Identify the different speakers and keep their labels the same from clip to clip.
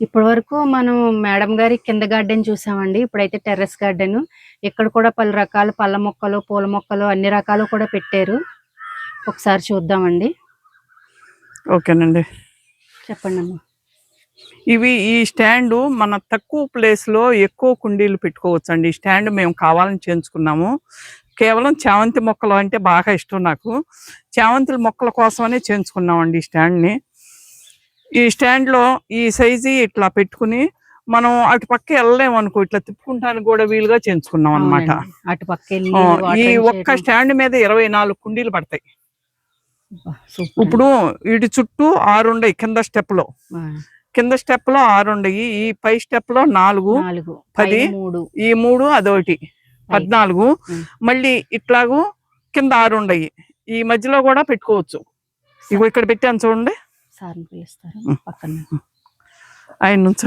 Speaker 1: ఇప్పటి వరకు మనం మేడం గారి కింద గార్డెన్ చూసామండి. ఇప్పుడైతే టెర్రస్ గార్డెన్. ఇక్కడ కూడా పలు రకాల పళ్ళ మొక్కలు పూల మొక్కలు అన్ని రకాలు కూడా పెట్టారు. ఒకసారి చూద్దామండి.
Speaker 2: ఓకేనండి.
Speaker 1: చెప్పండి అమ్మా
Speaker 2: ఇవి ఈ స్టాండ్ మన తక్కువ ప్లేస్లో ఎక్కువ కుండీలు పెట్టుకోవచ్చు అండి ఈ స్టాండ్ మేము కావాలని చేయించుకున్నాము. కేవలం చామంతి మొక్కలు అంటే బాగా ఇష్టం నాకు. చామంతుల మొక్కల కోసమనే చేయించుకున్నామండి ఈ స్టాండ్ని ఈ స్టాండ్లో ఈ సైజు ఇట్లా పెట్టుకుని మనం అటు పక్క వెళ్ళలేము అనుకో ఇట్లా తిప్పుకుంటానికి కూడా వీలుగా చేయించుకున్నాం అనమాట.
Speaker 1: అటు పక్క
Speaker 2: ఈ ఒక్క. స్టాండ్ మీద ఇరవై నాలుగు కుండీలు పడతాయి. ఇప్పుడు వీటి చుట్టూ ఆరు ఉండయి కింద
Speaker 1: స్టెప్లో
Speaker 2: కింద స్టెప్లో ఆరు ఉండయి. ఈ పై స్టెప్లో నాలుగు పది, ఈ మూడు అదొకటి పద్నాలుగు. మళ్ళీ ఇట్లాగు కింద ఆరు ఉండయి. ఈ మధ్యలో కూడా పెట్టుకోవచ్చు. ఇగో ఇక్కడ పెట్టాను చూడండి.
Speaker 1: సార్ని పిలుస్తారు. పక్కన.
Speaker 2: ఆయన నుంచి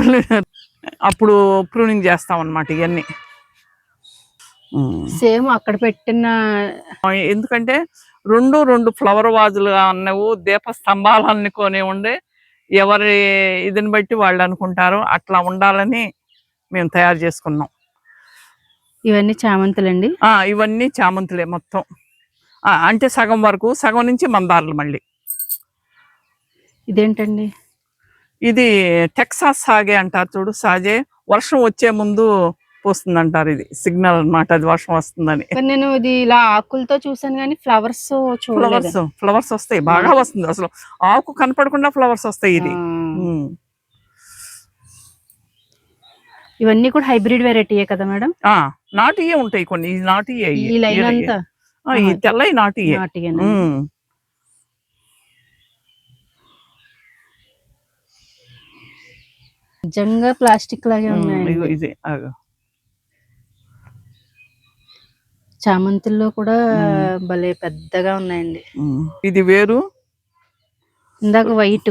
Speaker 2: అప్పుడు ప్రూనింగ్ చేస్తాం అనమాట ఇవన్నీ.
Speaker 1: సేమ్ అక్కడ పెట్టిన
Speaker 2: ఎందుకంటే రెండు రెండు ఫ్లవర్ వాజులు అన్నవు దీప స్తంభాలు అనుకొని ఉండే ఎవరి ఇదిని బట్టి వాళ్ళు అనుకుంటారు. అట్లా ఉండాలని మేము తయారు చేసుకున్నాం.
Speaker 1: ఇవన్నీ చామంతులండి?
Speaker 2: ఆ ఇవన్నీ చామంతులే మొత్తం. అంటే సగం వరకు సగం నుంచి మందారాలు మళ్ళీ.
Speaker 1: ఇదేంటండి?
Speaker 2: ఇది టెక్సాస్ సాగే అంటారు చూడు సాజే వర్షం వచ్చే ముందు పోస్తుంది అంటారు ఇది. సిగ్నల్ అన్నమాట. అది వర్షం వస్తుందని.
Speaker 1: కానీ నేను ఇది ఇలా ఆకులతో చూసాను కానీ ఫ్లవర్స్
Speaker 2: ఫ్లవర్స్ ఫ్లవర్స్ వస్తాయి. బాగా వస్తుంది అసలు. ఆకు కనపడకుండా ఫ్లవర్స్ వస్తాయి ఇది.
Speaker 1: ఆ,
Speaker 2: ఉమ్.
Speaker 1: ఇవన్నీ కూడా హైబ్రిడ్ వెరైటీయే కదా మేడం?
Speaker 2: ఆ నాటియే ఉంటాయి కొన్ని. నాటియే.
Speaker 1: ఈ
Speaker 2: తెల్లవి నాటియే
Speaker 1: నాటియేనా? నిజంగా ప్లాస్టిక్ లాగే
Speaker 2: ఇగో ఇది
Speaker 1: కూడా భలే పెద్దగా ఉన్నాయండి.
Speaker 2: ఇది వేరు?
Speaker 1: ఇందాక వైట్.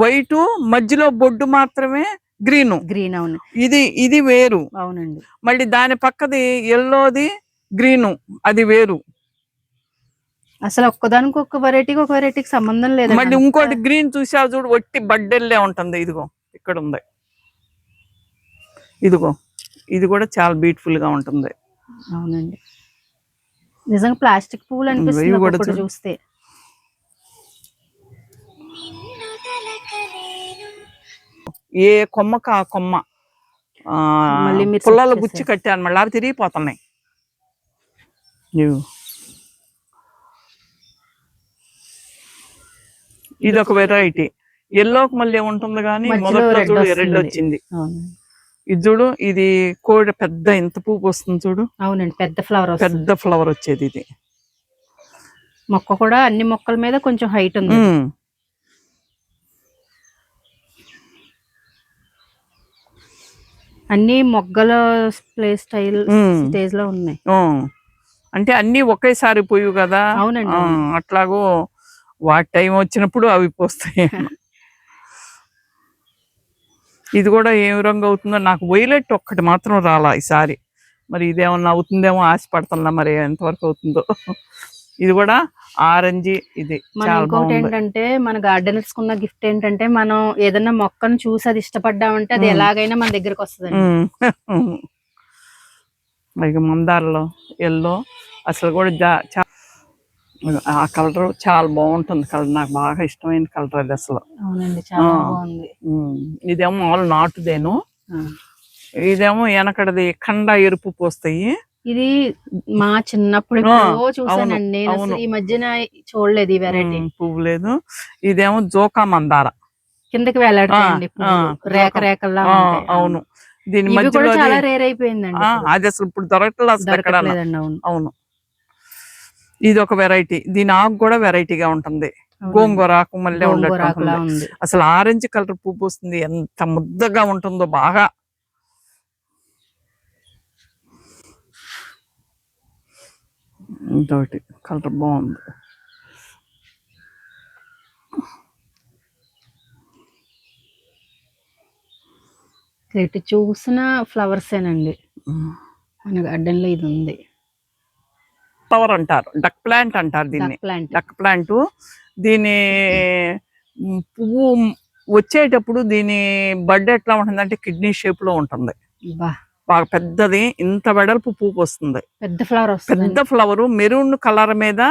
Speaker 2: వైట్ మధ్యలో బొడ్డు మాత్రమే గ్రీన్.
Speaker 1: గ్రీన్ అవును.
Speaker 2: ఇది ఇది వేరు.
Speaker 1: అవునండి.
Speaker 2: మళ్ళీ దాని పక్కది ఎల్లోది గ్రీను అది వేరు.
Speaker 1: అసలు ఒక్కదానికి ఒక్క వెరైటీకి ఒక వెరైటీకి సంబంధం లేదు
Speaker 2: మళ్ళీ ఇంకోటి గ్రీన్ చూసా చూడు ఒట్టి బడ్డెల్లే ఉంటుంది ఇదిగో. ఇక్కడ ఉంది ఇదిగో ఇది కూడా చాలా బ్యూటిఫుల్గా ఉంటుంది
Speaker 1: అవునండి నిజంగా ప్లాస్టిక్ పువ్వులు అనిపిస్తుంది. చూస్తే
Speaker 2: ఏ కొమ్మకు ఆ కొమ్మ
Speaker 1: మళ్ళీ మీరు
Speaker 2: పుల్లలు గుచ్చి. కట్టాను మళ్ళీ అవి తిరిగిపోతున్నాయి. ఇది ఒక వెరైటీ ఎల్లోకి మళ్ళీ ఉంటుంది కానీ మొదట్లో చూడు
Speaker 1: వస్తుంది.
Speaker 2: రెడ్ వచ్చింది ఇది చూడు ఇది కోడి పెద్ద ఇంత పువ్వు వస్తుంది చూడు
Speaker 1: అవునండి పెద్ద ఫ్లవర్
Speaker 2: పెద్ద ఫ్లవర్ వచ్చేది ఇది
Speaker 1: మొక్క కూడా అన్ని మొక్కల మీద కొంచెం హైట్ ఉంది. అన్ని మొగ్గల ప్లే స్టైల్. స్టేజ్లో ఉన్నాయి.
Speaker 2: అంటే అన్ని ఒకేసారి పోయి కదా
Speaker 1: అవునండి.
Speaker 2: అట్లాగో వాటి టైం వచ్చినప్పుడు అవి పోస్తాయి ఇది కూడా ఏం రంగు అవుతుందో నాకు వైలెట్ ఒక్కటి మాత్రం రాలా ఈసారి. మరి ఇదేమన్నా అవుతుందేమో ఆశపడుతున్నా మరి ఎంతవరకు అవుతుందో. ఇది కూడా ఆరెంజ్ ఇది. బాగుంది.
Speaker 1: ఏంటంటే మన గార్డెనర్స్ కున్న గిఫ్ట్ ఏంటంటే మనం ఏదైనా మొక్కను చూసి అది ఇష్టపడ్డామంటే అది. ఎలాగైనా మన దగ్గరకు వస్తుంది
Speaker 2: మందారలో ఎల్లో అసలు కూడా ఆ కలర్ చాలా బాగుంటుంది కలర్ నాకు బాగా ఇష్టమైన కలర్ అది అసలు
Speaker 1: అవునండి చాలా
Speaker 2: ఆ.
Speaker 1: బాగుంది
Speaker 2: ఉమ్. ఇదేమో మామూలు నాటుదేను. ఇదేమో వెనకడది ఖండ ఎరుపు పోస్తాయి
Speaker 1: ఇది మా చిన్నప్పుడు చూసానండి. ఈ మధ్యన చూడలేదు ఈ వెరైటీ
Speaker 2: పువ్వు లేదు ఇదేమో జోకా మందార
Speaker 1: కిందకి పువ్వులు. రేఖ ఉంటాయి.
Speaker 2: అవును దీని
Speaker 1: కూడా
Speaker 2: మధ్యలో
Speaker 1: చాలా రేర్ అయిపోయిందండి.
Speaker 2: అది అసలు ఇప్పుడు దొరకట్లేదు అసలు
Speaker 1: అవును
Speaker 2: ఇది ఒక వెరైటీ. దీని ఆకు కూడా వెరైటీగా ఉంటుంది. గోంగూర ఆకు మళ్ళీ.
Speaker 1: ఉంది.
Speaker 2: అసలు ఆరెంజ్ కలర్ పువ్వు వస్తుంది ఎంత ముద్దగా ఉంటుందో బాగా. ఇంతోటి కలర్ బాగుంది.
Speaker 1: ఎటు చూసిన ఫ్లవర్స్ ఏనండి మన గార్డెన్లో ఇది ఉంది.
Speaker 2: ఫ్లవర్ అంటారు. డక్ ప్లాంట్ అంటారు దీన్ని. Duck plant. దీని పువ్వు వచ్చేటప్పుడు దీని బడ్ ఎట్లా ఉంటుందంటే కిడ్నీ షేప్లో ఉంటుంది బాగా పెద్దది. ఇంత వెడల్పు పువ్వు వస్తుంది.
Speaker 1: పెద్ద ఫ్లవర్ వస్తుంది.
Speaker 2: పెద్ద ఫ్లవర్. మెరూన్ కలర్ మీద.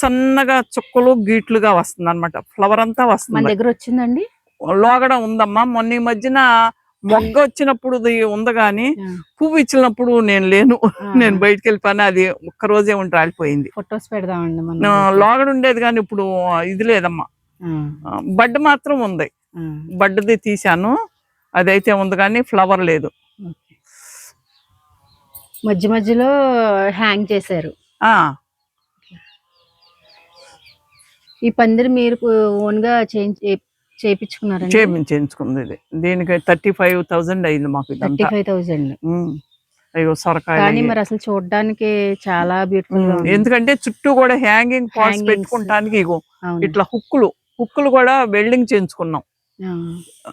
Speaker 2: సన్నగా చుక్కలు గీట్లుగా వస్తుంది అనమాట ఫ్లవర్ అంతా వస్తుంది.
Speaker 1: దగ్గర వచ్చిందండి?
Speaker 2: లోగడ ఉందమ్మా. మొన్న ఈ మధ్యన మొగ్గ వచ్చినప్పుడు ఉంది
Speaker 1: ఆ.
Speaker 2: పువ్వు ఇచ్చినప్పుడు నేను లేను. నేను బయటికి వెళ్ళిపోయినా అది ఒక్క రోజే ఉండి రాలిపోయింది.
Speaker 1: ఫొటోస్ పెడదామండి.
Speaker 2: లోగడ ఉండేది కానీ ఇప్పుడు ఇది లేదమ్మా. బడ్ మాత్రం ఉంది.
Speaker 1: ఆ,
Speaker 2: బడ్ది తీశాను. అదైతే ఉంది కానీ ఫ్లవర్ లేదు.
Speaker 1: మధ్య మధ్యలో హ్యాంగ్ చేశారు.
Speaker 2: ఆ.
Speaker 1: ఈ పందిరి మీరు ఓన్గా చేయించి చేయించుకున్నారండి
Speaker 2: చేయించుకుంది ఇది దీనికి థర్టీ ఫైవ్ థౌజండ్ అయింది మాకు
Speaker 1: థర్టీ ఫైవ్
Speaker 2: ఉమ్. అయ్యో సొరకాయలు
Speaker 1: కానీ. మరి అసలు చూడడానికి చాలా బ్యూటిఫుల్.
Speaker 2: ఎందుకంటే చుట్టూ కూడా హ్యాంగింగ్ పాట్స్. పెట్టుకుంటానికి ఇగో. ఇట్లా హుక్కులు హుక్కులు కూడా వెల్డింగ్ చేయించుకున్నాం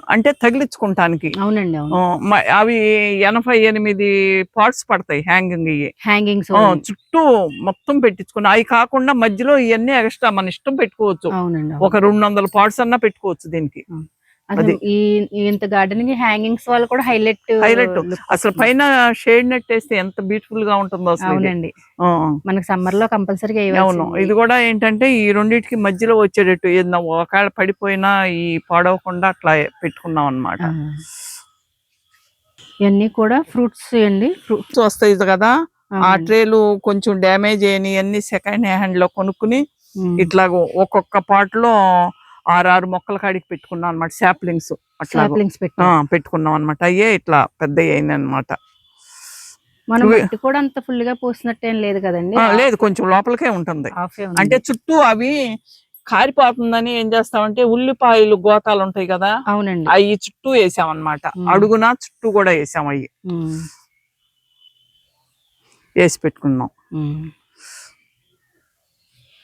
Speaker 2: అంటే తగిలించుకుంటానికి.
Speaker 1: అవునండి
Speaker 2: అవి ఎనభై ఎనిమిది పార్ట్స్ పడతాయి హ్యాంగింగ్ ఇవి.
Speaker 1: హ్యాంగింగ్స్.
Speaker 2: ఆ, చుట్టూ మొత్తం పెట్టించుకున్నాం అవి కాకుండా మధ్యలో ఇవన్నీ ఎక్స్ట్రా మన ఇష్టం పెట్టుకోవచ్చు. ఒక రెండు వందల పార్ట్స్ అన్నా పెట్టుకోవచ్చు దీనికి.
Speaker 1: అసలు. ఈ ఇంత గార్డెనింగ్ హ్యాంగింగ్స్ వాళ్ళు కూడా హైలైట్
Speaker 2: హైలైట్ అసలు పైన షేడ్ నెట్ వేస్తే ఎంత బ్యూటిఫుల్గా ఉంటుందో అసలు.
Speaker 1: అవునండి. మనకి సమ్మర్లో కంపల్సరీగా
Speaker 2: అవును. ఇది కూడా ఏంటంటే ఈ రెండింటికి మధ్యలో వచ్చేటట్టు ఏదన్నా ఒకవేళ పడిపోయినా ఈ పాడవకుండా అట్లా పెట్టుకున్నాం అన్నమాట.
Speaker 1: ఇవన్నీ కూడా ఫ్రూట్స్ అండి. ఫ్రూట్స్
Speaker 2: వస్తాయి కదా. ఆ ట్రేలు కొంచెం డ్యామేజ్ అయినాయి అన్ని సెకండ్ హ్యాండ్లో కొనుక్కుని ఇట్లాగ ఒక్కొక్క పాట్ లో ఆరు మొక్కల కాడికి పెట్టుకున్నాం అనమాట సాప్లింగ్స్ అట్లా పెట్టుకున్నాం అనమాట అయ్యే ఇట్లా పెద్ద అయినాయి అనమాట
Speaker 1: మనం కూడా అంత ఫుల్గా పోసినట్టు లేదు కదండి?
Speaker 2: లేదు కొంచెం లోపలికే ఉంటుంది. అంటే చుట్టూ అవి కారిపోతుందని ఏం చేస్తామంటే ఉల్లిపాయలు గోతాలు ఉంటాయి కదా?
Speaker 1: అవునండి.
Speaker 2: అవి చుట్టూ వేసాం అనమాట
Speaker 1: ఉమ్.
Speaker 2: అడుగున చుట్టూ కూడా వేసాం అవి వేసి పెట్టుకున్నాం.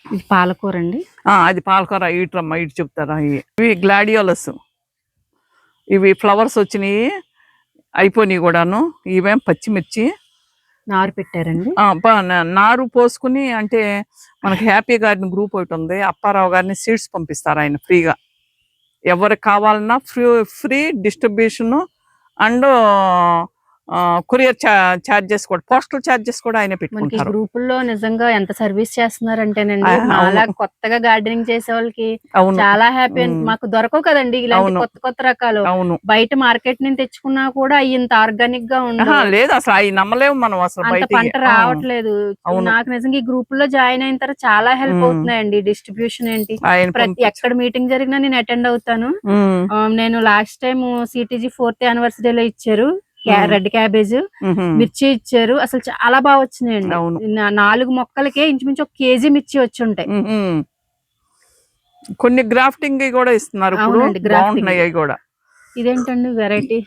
Speaker 1: ఇది పాలకూర అండి
Speaker 2: అది పాలకూర ఇటురమ్మ ఇటు చెప్తారా? ఇవి ఇవి గ్లాడియోలస్. ఇవి ఫ్లవర్స్ వచ్చినాయి అయిపోయినాయి కూడాను. ఇవేం పచ్చిమిర్చి.
Speaker 1: నారు పెట్టారండి.
Speaker 2: నారు పోసుకుని అంటే మనకి హ్యాపీ గార్డెన్ గ్రూప్ ఒకటి ఉంది. అప్పారావు గారిని సీడ్స్ పంపిస్తారు ఆయన ఫ్రీగా. ఎవరికి కావాలన్నా free free distribution and courier charges కూడా పోస్టల్ చార్జెస్ కూడా ఆయన
Speaker 1: మనకి
Speaker 2: పెట్టుకుంటారు
Speaker 1: గ్రూప్లో నిజంగా ఎంత సర్వీస్ చేస్తున్నారంటేనండి. మాలా కొత్తగా గార్డెనింగ్ చేసే వాళ్ళకి చాలా హ్యాపీ. మాకు దొరకవు కదండి ఇలాంటి. కొత్త కొత్త రకాలు
Speaker 2: అవును
Speaker 1: బయట మార్కెట్ నుంచి తెచ్చుకున్నా కూడా ఇంత
Speaker 2: ఆర్గానిక్గా
Speaker 1: ఉండవు
Speaker 2: లేదు అసలు అవి నమ్మలేము మనం అసలు
Speaker 1: అంత
Speaker 2: బయటికి
Speaker 1: పంట రావట్లేదు. నాకు నిజంగా ఈ గ్రూప్లో జాయిన్ అయిన తర్వాత చాలా హెల్ప్. అవుతున్నాయండి డిస్ట్రిబ్యూషన్ ఏంటి ప్రతి ఎక్కడ మీటింగ్ జరిగినా నేను అటెండ్ అవుతాను నేను లాస్ట్ టైం సిటీజీ ఫోర్త్ యానివర్సరీలో ఇచ్చారు. Red cabbage. మిర్చి ఇచ్చారు. అసలు చాలా బాగా వచ్చినాయండి. నాలుగు మొక్కలకే ఇంచుమించు ఒక కేజీ మిర్చి వచ్చి ఉంటాయి.
Speaker 2: కొన్ని గ్రాఫ్టింగ్ కూడా ఇస్తున్నారు. బాగుంటున్నాయి కూడా.
Speaker 1: ఇదేంటండి వెరైటీ?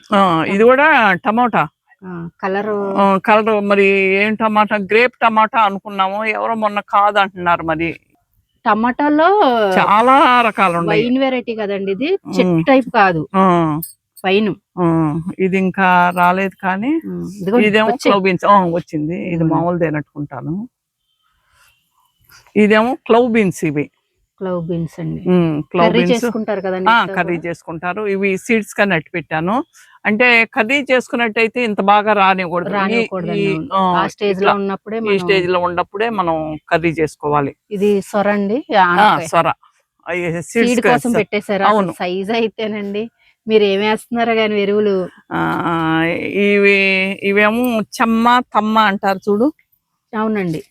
Speaker 2: ఇది కూడా టమాటా.
Speaker 1: కలర్.
Speaker 2: కలర్ మరి ఏం టమాటా? గ్రేప్ టమాటా అనుకున్నాము. ఎవరో మొన్న కాదు అంటున్నారు మరి.
Speaker 1: టమాటాలో
Speaker 2: చాలా రకాలు ఉన్నాయి
Speaker 1: వైన్ వెరైటీ కదండి ఇది. చెట్టు. టైప్ కాదు.
Speaker 2: ఆ, ఇది ఇంకా రాలేదు కానీ ఇదేమో క్లవ్ బీన్స్. వచ్చింది. ఇది. మామూలు తినట్టుకుంటాను ఇదేమో క్లవ్ బీన్స్ ఇవి.
Speaker 1: క్లవ్ బీన్స్ అండి. Curry
Speaker 2: beans.
Speaker 1: చేసుకుంటారు ఇంట్లో
Speaker 2: కర్రీ. చేసుకుంటారు. ఇవి సీడ్స్గా నట్టి పెట్టాను. అంటే కర్రీ చేసుకున్నట్టయితే ఇంత బాగా రానివ్వకూడదు.
Speaker 1: స్టేజ్లో ఉన్నప్పుడే
Speaker 2: ఈ స్టేజ్లో ఉన్నప్పుడే మనం కర్రీ చేసుకోవాలి.
Speaker 1: ఇది సొర అండి.
Speaker 2: సొర.
Speaker 1: సీడ్
Speaker 2: సీడ్స్
Speaker 1: కోసం పెట్టేశారు.
Speaker 2: అవును.
Speaker 1: సైజ్ అయితేనండి. మీరు ఏమి వేస్తున్నారో కానీ ఎరువులు?
Speaker 2: ఇవి ఇవేమో చెమ్మ తమ్మ అంటారు చూడు.
Speaker 1: అవునండి.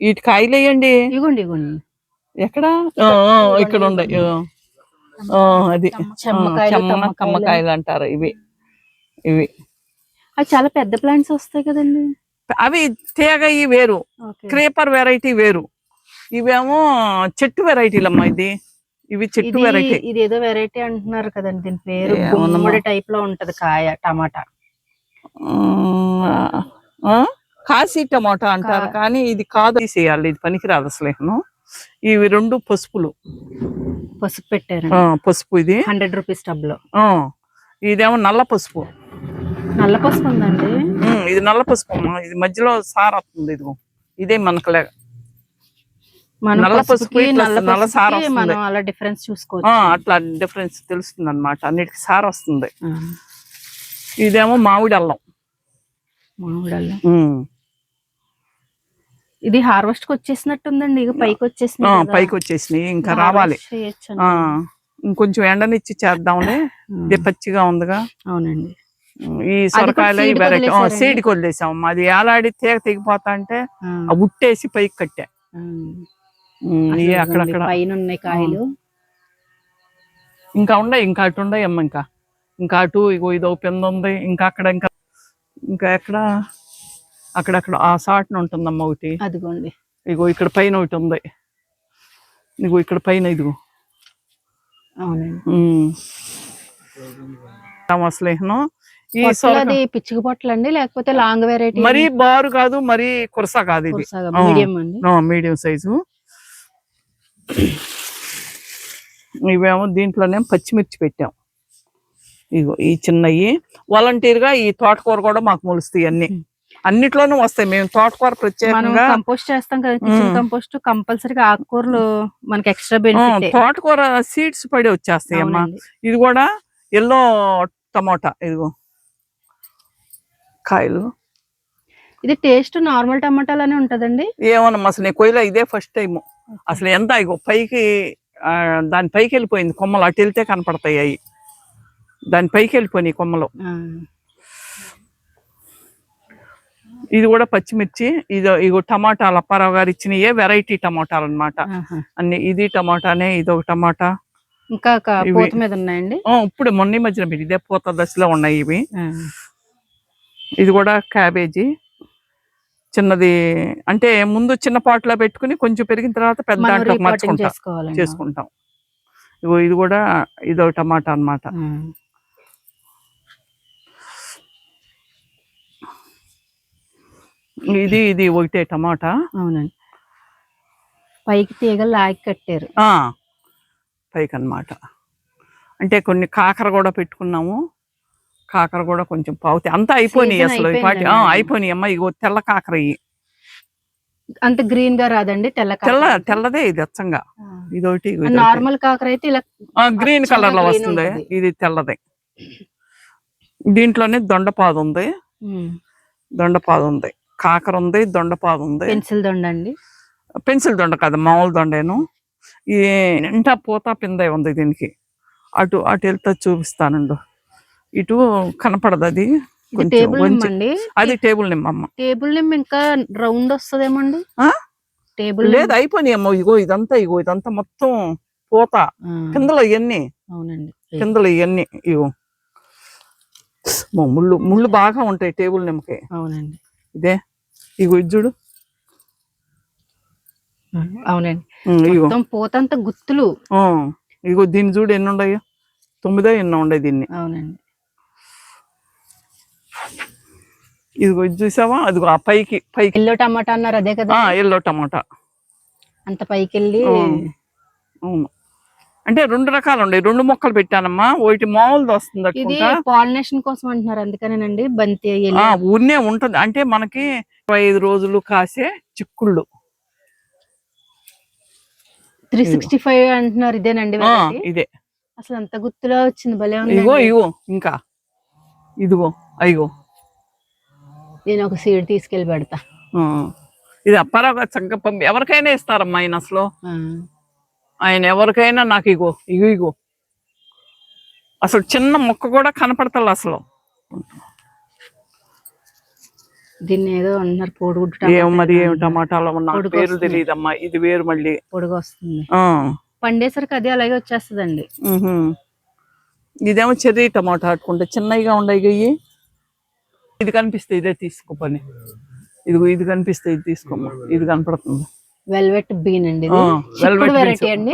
Speaker 2: వీటి కాయలు వేయండి
Speaker 1: ఇగోండి ఇగోండి.
Speaker 2: ఎక్కడ? ఇక్కడ. ఆ, అది. చెమ్మ. కమ్మకాయలు అంటారు ఇవి. ఇవి.
Speaker 1: అవి చాలా పెద్ద ప్లాంట్స్ వస్తాయి కదండి.
Speaker 2: అవి తీగ ఈ వేరు. క్రేపర్ వెరైటీ వేరు. ఇవేమో చెట్టు వెరైటీలమ్మా ఇది. ఇవి చెట్టు
Speaker 1: ఇది
Speaker 2: వెరైటీ.
Speaker 1: ఇది ఏదో వెరైటీ అంటున్నారు కదండి దీని పేరు. గుమ్మడి టైప్లో ఉంటది కాయ టమాటా.
Speaker 2: కాశీ టమాటా అంటారు కానీ ఇది కాదు తీసేయాలి ఇది పనికిరాదు అసలు. ఇవి రెండు పసుపులు.
Speaker 1: పసుపు పెట్టారు
Speaker 2: పసుపు ఇది.
Speaker 1: హండ్రెడ్ రూపీస్
Speaker 2: టబ్లో. ఇదేమో నల్ల పసుపు.
Speaker 1: నల్ల పసుపు ఉందండి.
Speaker 2: ఇది నల్ల పసుపు ఇది మధ్యలో సార్ వస్తుంది ఇదిగో. ఇదే మనకు నల్ల
Speaker 1: నల్ల
Speaker 2: సార.
Speaker 1: మనం అలా డిఫరెన్స్ చూసుకోవచ్చు.
Speaker 2: అట్లా డిఫరెన్స్ తెలుస్తుంది అనమాట అన్నిటికి సార్ వస్తుంది. ఇదేమో మామిడి అల్లం.
Speaker 1: మామిడి అల్లం. ఇది హార్వెస్ట్కి వచ్చేసినట్టుందండి ఇక పైకి వచ్చేసింది.
Speaker 2: పైకి వచ్చేసినాయి ఇంకా రావాలి. ఇంకొంచెం ఎండనిచ్చి చేద్దాంలే. ఇది పచ్చిగా ఉందిగా.
Speaker 1: అవునండి.
Speaker 2: ఈ సొరకాయలు వెరైటీ
Speaker 1: వదిలేశారండి?
Speaker 2: సీడ్కి వదిలేసాం అది ఏలాడి తీగ తెగిపోతా అంటే ఉట్టేసి పైకి కట్టా. అక్కడక్కడ.
Speaker 1: పైన ఉన్నాయి కాయలు.
Speaker 2: ఇంకా ఉన్నాయి ఇంకా అటు ఉన్నాయి అమ్మ ఇంకా. ఇంకా అటు ఇగో ఇదో పెంద ఉంది ఇంకా అక్కడ ఇంకా ఇంకా ఎక్కడ? అక్కడక్కడ ఆ సాట్న ఉంటుందమ్మ ఒకటి.
Speaker 1: అదిగోండి.
Speaker 2: ఇగో ఇక్కడ పైన ఒకటి ఉంది. ఇగో ఇక్కడ పైన ఇదిగో.
Speaker 1: అవునండి.
Speaker 2: ఈ
Speaker 1: అది పిచ్చుక పొట్టలు అండి లేకపోతే లాంగ్ వెరైటీ
Speaker 2: మరీ బారు కాదు మరీ కురస కాదు ఇది.
Speaker 1: Medium
Speaker 2: size. ఇవేమో దీంట్లోనే పచ్చిమిర్చి పెట్టాం. ఇగో ఈ చిన్నవి వాలంటీర్గా ఈ తోటకూర కూడా మాకు మొలుస్తాయి అన్ని. అన్నిట్లోనూ వస్తాయి. మేము తోటకూర ప్రత్యేకంగా
Speaker 1: కంపోస్ట్ చేస్తాం కదా కిచెన్. కంపోస్ట్. కంపల్సరీగా ఆకుకూరలు మనకి ఎక్స్ట్రా బెనిఫిట్
Speaker 2: తోటకూర సీడ్స్ పడి వచ్చేస్తాయి అమ్మా. ఇది కూడా ఎల్లో టమోటా ఇదిగో కాయలు.
Speaker 1: ఇది టేస్ట్ నార్మల్ టమాటాలనే ఉంటదండి.
Speaker 2: ఏమన్నా అసలు నేను కొయ్యలో ఇదే ఫస్ట్ టైం అసలు ఎంత? ఇగో పైకి దాని పైకి వెళ్ళిపోయింది కొమ్మలు. అటు వెళ్తే కనపడతాయి అవి దాని పైకి వెళ్ళిపోయినాయి కొమ్మలు ఇది కూడా పచ్చిమిర్చి. ఇది ఇగో టమాటాలు అప్పారావు గారు ఇచ్చినయే వెరైటీ టమాటాలు అన్నమాట.
Speaker 1: ఆహా.
Speaker 2: అన్ని ఇది టమాటానే ఇది ఒక టమాటా.
Speaker 1: ఇంకా పూత మీద ఉన్నాయండి?
Speaker 2: ఇప్పుడు మొన్న మధ్యన ఇదే పూత దశలో ఉన్నాయి ఇవి. ఇది కూడా క్యాబేజీ. చిన్నది అంటే ముందు చిన్న పాట్లో పెట్టుకుని కొంచెం పెరిగిన తర్వాత పెద్ద దాంట్లో మర్చుకుంటాం. చేసుకుంటాం. ఇగో ఇది కూడా ఇదో టమాటా అన్నమాట.
Speaker 1: ఆ,
Speaker 2: ఇది ఇది ఒకటే టమాటా.
Speaker 1: అవునండి. పైకి తీగలు లాగి కట్టారు.
Speaker 2: పైకి అన్నమాట అంటే కొన్ని కాకర కూడా పెట్టుకున్నాము. కాకర కూడా కొంచెం పావుతాయి అంతా అయిపోయినాయి అసలు పాటి. అయిపోయినాయి. అమ్మ ఇగో తెల్ల కాకర
Speaker 1: అంత గ్రీన్గా రాదండి తెల్ల
Speaker 2: తెల్ల. తెల్లదే ఇది అచ్చంగా. ఇదొకటి.
Speaker 1: నార్మల్ కాకర అయితే ఇలా
Speaker 2: గ్రీన్
Speaker 1: కలర్లో
Speaker 2: వస్తుంది. ఇది తెల్లది. దీంట్లోనే దొండపాదు ఉంది. దొండపాదు ఉంది. కాకర ఉంది దొండపాదు ఉంది.
Speaker 1: పెన్సిల్ దొండ అండి.
Speaker 2: పెన్సిల్ దొండ కాదు మామూలు దొండేను. ఈ నిండా పూత పిందే ఉంది దీనికి. అటు అటు వెళ్తే చూపిస్తానండు. ఇటు కనపడదు అది
Speaker 1: ఇది
Speaker 2: కొంచెం
Speaker 1: టేబుల్ నిమ్మ
Speaker 2: అది టేబుల్
Speaker 1: టేబుల్ నిమ్మ ఇంకా రౌండ్ వస్తుందేమో అండి
Speaker 2: ఆ?
Speaker 1: టేబుల్
Speaker 2: లేదు అయిపోయినాయి అమ్మ. ఇగో ఇదంతా ఇగో ఇదంతా మొత్తం పూత. కిందలో ఇవన్నీ
Speaker 1: అవునండి.
Speaker 2: కిందలో ఇవన్నీ ఇగో. అమ్మో, ముళ్ళు ముళ్ళు బాగా ఉంటాయి టేబుల్ నిమ్మకి.
Speaker 1: అవునండి.
Speaker 2: ఇదే. ఇగో ఇది చూడు.
Speaker 1: అవునండి. మొత్తం పోతంత గుత్తులు.
Speaker 2: ఆ, ఇగో దీన్ని చూడు ఎన్ని ఉన్నాయో తొమ్మిదో ఎన్నో ఉండే దీన్ని.
Speaker 1: అవునండి.
Speaker 2: ఇదిగో ఇది చూసావా? అదిగో ఆ పైకి పైకి.
Speaker 1: ఎల్లో టమాటా అన్నారు అదే కదా?
Speaker 2: Yellow tomato.
Speaker 1: అంత పైకి వెళ్ళి
Speaker 2: అవును. అంటే రెండు రకాలు ఉన్నాయి. రెండు మొక్కలు పెట్టానమ్మా. ఒకటి మామూలుది వస్తుంది
Speaker 1: ఇది పాలినేషన్ కోసం అంటున్నారు అందుకనేనండి. బంతి
Speaker 2: ఊరినే ఉంటది. అంటే మనకి ఇరవై ఐదు రోజులు కాసే చిక్కుళ్ళు.
Speaker 1: త్రీ సిక్స్టీ ఫైవ్ అంటున్నారు ఇదేనండి.
Speaker 2: ఇదే.
Speaker 1: అసలు అంత గుత్తులో వచ్చింది భలే
Speaker 2: ఇగో ఇగో ఇంకా. ఇదిగో అయ్యో.
Speaker 1: నేను ఒక సీడ్ తీసుకెళ్ళి పెడతా.
Speaker 2: ఇది అప్పారావు పంపి ఎవరికైనా ఇస్తారమ్మా ఆయన అసలు ఆయన ఎవరికైనా నాకు ఇగో ఇగో ఇగో. అసలు చిన్న మొక్క కూడా కనపడతలే అసలు.
Speaker 1: దీన్ని ఏదో అంటున్నారు
Speaker 2: ఏం
Speaker 1: టమాటా.
Speaker 2: మరి టమాటాలో
Speaker 1: పొడుగు
Speaker 2: పేరు. తెలియదమ్మా ఇది వేరు మళ్ళీ.
Speaker 1: పొడుగు వస్తుంది పండేసరికి అదే అలాగే వచ్చేస్తుందండి.
Speaker 2: ఇదేమో చెర్రీ టమాటా అట్టుకుంటే చిన్నగా ఉండయి ఇది కనిపిస్తే ఇదే తీసుకో పని. ఇదిగో ఇది కనిపిస్తే ఇది తీసుకోమ్మా ఇది కనపడుతుంది.
Speaker 1: వెల్వెట్ బీన్ అండి ఇది. వెరైటీ అండి.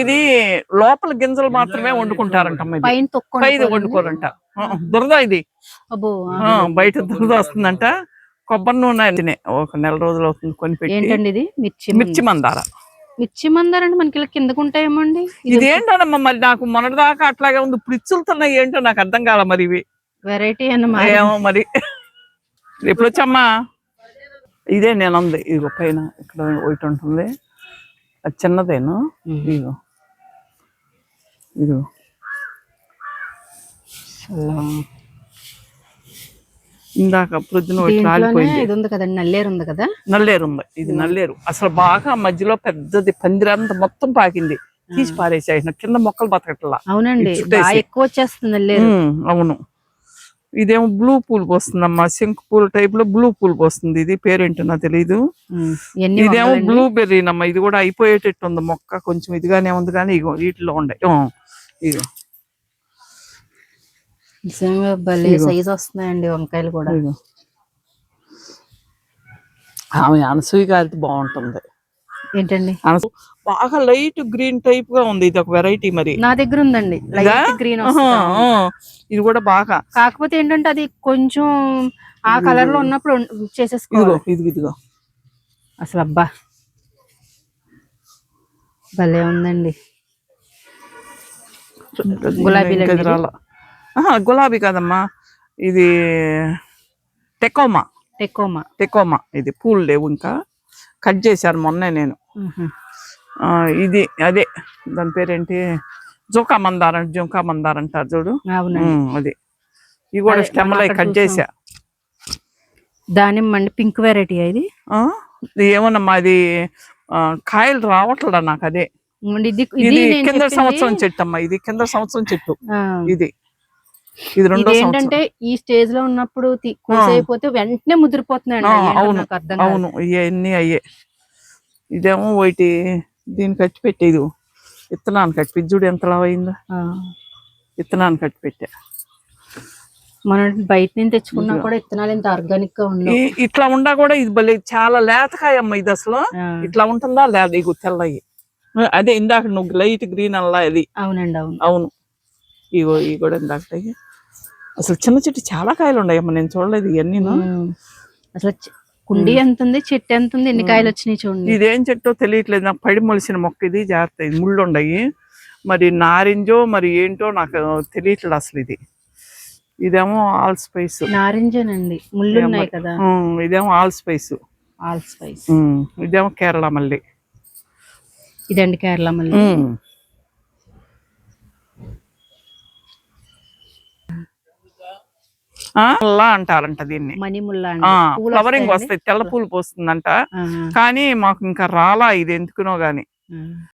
Speaker 2: ఇది లోపల గింజలు మాత్రమే వండుకుంటారంటమ్మా ఇది.
Speaker 1: పైన
Speaker 2: పైది వండుకోరంట దురద ఇది. బయట దురద వస్తుందంట. కొబ్బరి నూనె ఒక నెల రోజులు అవుతుంది కొని పెట్టి.
Speaker 1: ఏంటండి ఇది? మిర్చి
Speaker 2: మిర్చి మందార.
Speaker 1: మిర్చి మందారంటే మనకి ఇలా కిందకు ఉంటాయేమో అండి? ఇది
Speaker 2: ఇదేంటనమ్మా మరి నాకు మొన్నటిదాకా అట్లాగే ఉంది. ఇప్పుడు ఇచ్చులుతున్నాయి ఏంటో నాకు అర్థం కాల మరి ఇవి.
Speaker 1: వెరైటీ అన్నమాట.
Speaker 2: ఏమో మరి. ఎప్పుడు వచ్చమ్మా ఇదే నేను అంది ఇదిగో పైన ఇక్కడ ఒకటి ఉంటుంది. అది చిన్నదేను. ఇదిగో. ఇదిగో. ఇందాక ప్రొద్దున
Speaker 1: ఇది ఉంది కదండి నల్లేరు ఉంది కదా?
Speaker 2: నల్లేరు ఉంది. ఇది నల్లేరు. అసలు బాగా మధ్యలో పెద్దది పందిరంత మొత్తం పాకింది. తీసి పారేసాయి కింద మొక్కలు బతకట్లా.
Speaker 1: అవునండి. ఎక్కువ వచ్చేస్తుంది నల్లేరు.
Speaker 2: అవును. ఇదేమో బ్లూ పూల్ పోస్తుందమ్మా శంకు పూల టైప్లో బ్లూ పూల్ పోస్తుంది ఇది పేరేంటో నాకు తెలియదు ఇదేమో. బ్లూ బెర్రీనమ్మా ఇది కూడా అయిపోయేటట్టు ఉంది మొక్క కొంచెం ఇదిగానే ఉంది కానీ ఇగో వీటిలో ఉండే. ఆ, ఇగో.
Speaker 1: నిజంగా భలే సైజ్ వస్తున్నాయండి వంకాయలు కూడా.
Speaker 2: ఆమె అనసూయ గారిది బాగుంటుంది.
Speaker 1: ఏంటండి?
Speaker 2: బాగా లైట్ గ్రీన్ టైప్గా ఉంది. ఇది ఒక వెరైటీ మరి.
Speaker 1: నా దగ్గర ఉందండి? లైట్ గ్రీన్
Speaker 2: ఇది కూడా బాగా.
Speaker 1: కాకపోతే ఏంటంటే అది కొంచెం ఆ కలర్లో ఉన్నప్పుడు చేసేసుకోవాలి.
Speaker 2: ఇది ఇదిగో.
Speaker 1: అసలు అబ్బా. భలే ఉందండి.
Speaker 2: ఆహా, గులాబీ కాదమ్మా. ఇది టెకోమా.
Speaker 1: టెకోమా.
Speaker 2: టెకోమా. ఇది పూలు లేవు ఇంకా. కట్ చేశాను మొన్నే నేను. ఆ, ఇది అదే దాని పేరేంటి? జోకా మందారం జోకా మందారం అంటారు చూడు. అది. ఇవి కూడా
Speaker 1: అదే,
Speaker 2: స్టెమ్
Speaker 1: మనం
Speaker 2: లై
Speaker 1: అక్కడ
Speaker 2: కట్
Speaker 1: చూసాం. దానిమ్మ అండి పింక్ వెరైటీ ఇది?
Speaker 2: ఏమోనమ్మా అది కాయలు రావట్లే నాకు అదే.
Speaker 1: ఇది
Speaker 2: కింద సంవత్సరం చెట్టు అమ్మా ఇది కింద సంవత్సరం చెట్టు. ఇది. ఇది రెండో
Speaker 1: ఏంటంటే ఈ స్టేజ్లో ఉన్నప్పుడు తీ- కోసేయపోతే వెంటనే ముదిరిపోతున్నాయండి ఏంటో
Speaker 2: అవును. అవును ఇవన్నీ అయ్యే. ఇదేమో ఒకటి దీన్ని కట్టి పెట్టేది విత్తనాన్ని కట్టి చూడు ఎంత అయిందో విత్తనాన్ని కట్టి పెట్టా.
Speaker 1: మనం బయట నుంచి తెచ్చుకున్నా కూడా ఇత్తనాలు ఇంత ఆర్గానిక్గా ఉన్నాయి
Speaker 2: ఇట్లా ఉండా కూడా ఇది భలే చాలా లేతకాయ అమ్మ ఇది అసలు. ఇట్లా ఉంటుందా లేదు ఇగో తెల్లయి. అదే ఇందాక నువ్వు లైట్ గ్రీన్ అల్లా అది.
Speaker 1: అవునండి అవును.
Speaker 2: అవును. ఇగో ఇవి కూడా ఇందాక అసలు చిన్న చెట్టు చాలా కాయలు ఉన్నాయమ్మ నేను చూడలేదు ఇవన్నీ.
Speaker 1: అసలు కుండీ ఎంత ఉంది చెట్టు ఎంత ఉంది ఎన్ని కాయలు వచ్చినాయి చూడండి.
Speaker 2: ఇదేం చెట్టో తెలియట్లేదు నాకు పడి మొలిసిన మొక్క ఇది జాగ్రత్త ముళ్ళు ఉండయి మరి నారింజో మరి ఏంటో నాకు తెలియట్లేదు అసలు ఇది. ఇదేమో ఆల్ స్పైస్.
Speaker 1: నారింజనండి ముళ్ళు ఉన్నాయి కదా.
Speaker 2: ఇదేమో ఆల్ స్పైస్.
Speaker 1: All spice.
Speaker 2: ఇదేమో కేరళ మళ్ళీ
Speaker 1: ఇదండి కేరళ మళ్ళీ
Speaker 2: అల్లా అంటారంట దీన్ని.
Speaker 1: ముల్ల
Speaker 2: ఫ్లవరింగ్. వస్తాయి. తెల్ల పూలు. పోస్తుందంట. కానీ మాకు ఇంకా రాలా ఇది ఎందుకునో గాని.